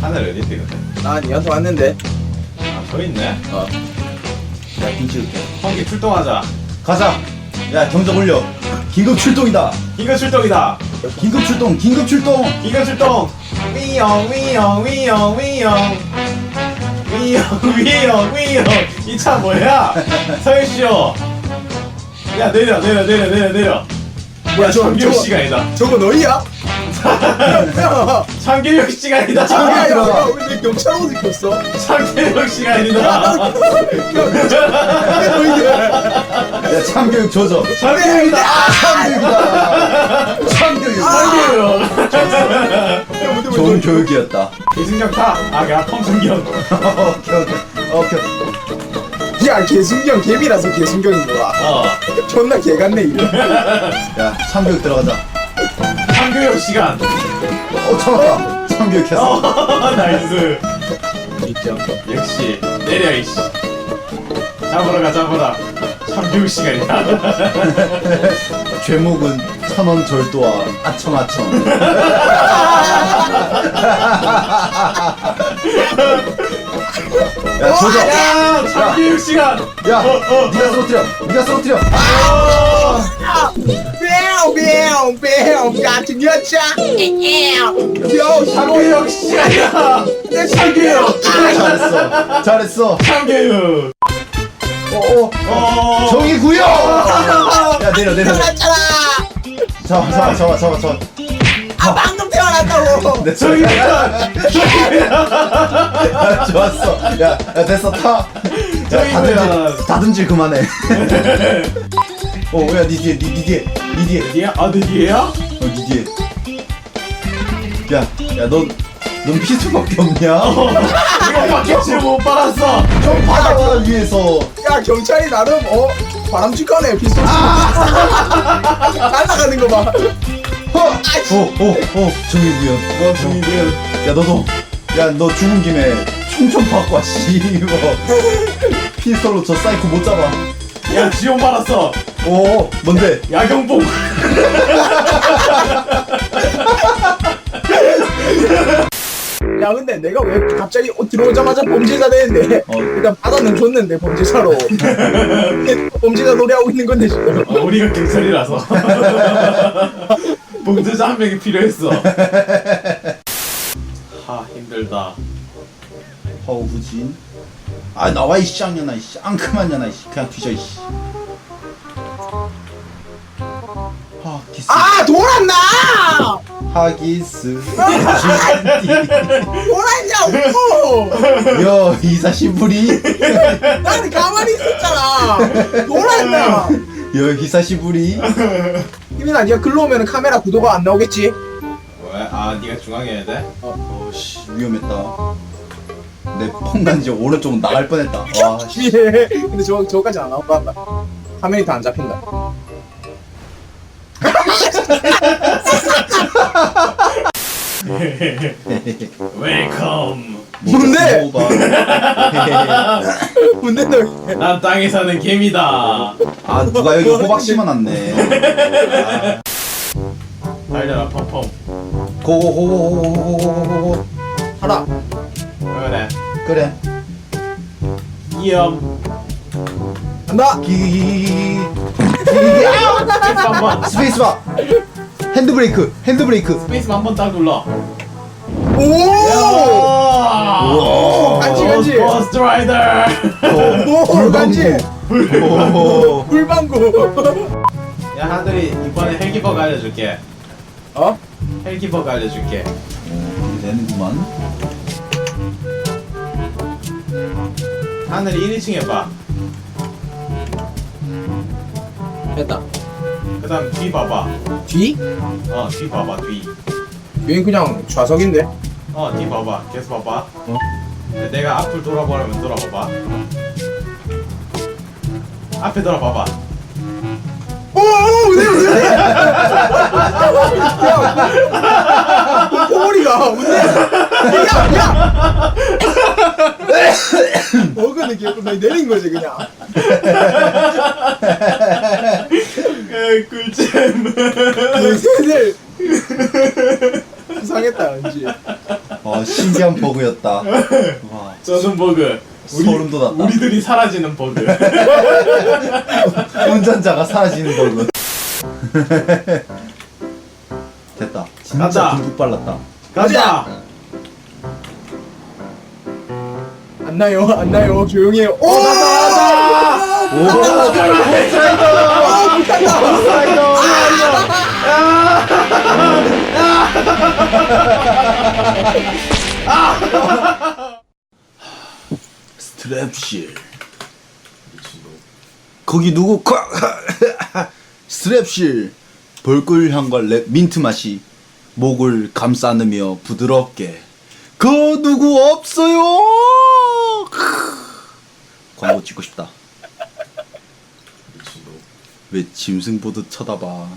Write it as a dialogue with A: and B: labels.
A: 하늘 어디 있대 근데?
B: 나 니한테 왔는데.
A: 아, 저 있네.
B: 어.
C: 야, 빙 찍을게.
A: 성기 출동하자.
C: 가자. 야, 경적 올려. 긴급 출동이다.
A: 긴급 출동이다.
C: 긴급 출동, 긴급 출동.
A: 긴급 출동. 위영 위영 위영 위영. 위영 위영 위영. 이 차 뭐야? 서현 씨요. 야 내려 내려 내려 내려 내려.
B: 뭐야, 저, 저거,
A: 시간이다.
B: 저거 너희야? 야,
A: 참교육 시간이다.
B: 야, 야, 야, 왜 경찰 옷 입었어?
A: 참교육 시간이다.
B: 야.
C: 야, 참교육 조져.
A: 참교육이다.
C: 참교육이다. 참교육.
A: 참교육.
B: 야, 근데 왜
C: 좋은 교육이었다.
A: 이승경 타. 아, 그냥 펌승경.
C: 오케이, 오케이. 오케이.
B: 야, 개순경, 개미라서 개순경인 거야.
A: 어.
B: 존나 개 같네, 이거.
C: 야, 참교육 들어가자.
A: 참교육 시간.
C: 어, 참았다. 참교육 했어.
A: 어, 나이스.
B: 진짜.
A: 역시 내려 이씨. 잡으러 가 잡으라. 참교육 시간이다.
C: 죄목은 천원 절도와 아청아청. 야, 조져.
A: 야, 참교육 시간.
C: 야,
A: 어, 어.
C: 네가 쓰러뜨려. 네가 쓰러뜨려.
B: 뿅, 뿅, 같은 여자. 뿅,
A: 참교육 시간이야.
B: 내
A: 참교육.
C: 잘했어. 잘했어.
A: 참교육.
C: 어, 어.
A: 어.
C: 정의 구요. 야, 내려, 내려.
B: 태어났잖아.
C: 잡아, 잡아, 잡아, 잡아, 잡아.
B: 아, 방금 태어났다고.
C: 내
A: 저기
C: 야,
A: 저기
C: 좋았어. 야, 야, 됐어, 타. 야,
A: 뭐야.
C: 다듬질 그만해. 어, 야, 니 뒤에, 니, 니 뒤에, 니 뒤에,
A: 어디야? 아, 내 뒤에야?
C: 어, 니 뒤에. 야, 야, 넌, 넌 피수밖에 없냐?
A: 이거 바퀴치 못 빨았어.
C: 좀 받아와, 위에서.
B: 야, 경찰이 나름, 어, 바람직하네, 피스톨. 날아가는 거 봐.
C: 어, 어, 어, 어, 정의구현.
A: 어.
C: 야, 너도, 야, 너 죽은 김에 총 좀 받고 와, 씨. 이거. 피스톨로 저 사이코 못 잡아.
A: 야, 지옥 받았어.
C: 오, 뭔데?
A: 야경봉.
B: 야, 근데 내가 왜 갑자기 어, 들어오자마자 범죄자 되는데?
C: 어.
B: 일단 받아는 줬는데, 범죄자로. 범죄자 노래하고 있는 건데, 지금.
A: 어, 우리가 경찰이라서. 봉제자 한 명이 필요했어. 하, 힘들다.
C: 허우진. 아, 나와, 이 쌍년아, 이 쌍큼한 년아, 이 씨. 그냥 뒤져, 이씨. 아, 기스.
B: 아, 돌았나!
C: 하기스.
B: 돌았냐고!
C: 여, 이사시부리.
B: 나는 가만히 있었잖아! 돌았나!
C: 여, 이사시부리.
B: 희민아, 니가 글로 오면 카메라 구도가 안 나오겠지?
A: 왜? 아, 네가 중앙에 해야 돼?
C: 어, 씨, 위험했다. 내 폰단지 오른쪽 나갈 뻔했다. 와, 씨.
B: 예. 근데 저, 저거까지 안 같다. 화면이 다 안 잡힌다.
A: 웰컴.
B: 뭔데? 뭔데, 너?
A: 난 땅에 사는 개미다.
C: 아, 누가 여기 호박 심어놨네.
A: 달려라, 펌펌.
C: 고고고고고고고고고.
B: 하라.
A: 그래. 이염.
B: 간다!
C: 기기기기기기.
A: 한번.
C: 스페이스바. 핸드브레이크. 핸드브레이크.
A: 스페이스 한번 딱 눌러.
B: 오!
A: 오,
B: 간지, 간지.
A: 버스트 라이더.
B: 오!
C: 오.
B: 불방구!
A: 야, 하늘이 이번에 헬기버그 알려줄게.
B: 어?
A: 헬기버그 알려줄게.
C: 되는구만.
A: 하늘이 1인칭 해봐.
B: 됐다.
A: 그 다음 뒤 봐봐.
B: 뒤?
A: 어, 뒤 봐봐, 뒤.
B: 여긴 그냥 좌석인데?
A: 어, 뒤 봐봐. 계속 봐봐.
B: 어?
A: 네, 내가 앞을 돌아보라면 돌아봐봐. 앞에 돌아봐봐.
B: 오! 오! 네, 네! 야! 꼬리가 뭔데? 야! 야! 먹은 게 내린 거지 그냥
A: 에, 꿀잼.
B: 얘네들 수상했다 왠지
C: 어, 어 신기한 버그였다. 와
A: 저는 버그. 우리,
C: 소름 돋았다.
A: 우리들이 사라지는 버그.
C: 운전자가 사라지는 버그. 됐다. 진짜
A: 간다.
C: 발랐다.
A: 가자.
B: 안 나요? 안 나요? 조용히 해요. 오!
A: 가자.
C: 오! 스트랩실. 거기 누구 콱 스트랩실. 벌꿀 향과 랩 민트 맛이 목을 감싸느며 부드럽게. 그 누구 없어요 광고 찍고 싶다 왜 짐승 보듯 쳐다봐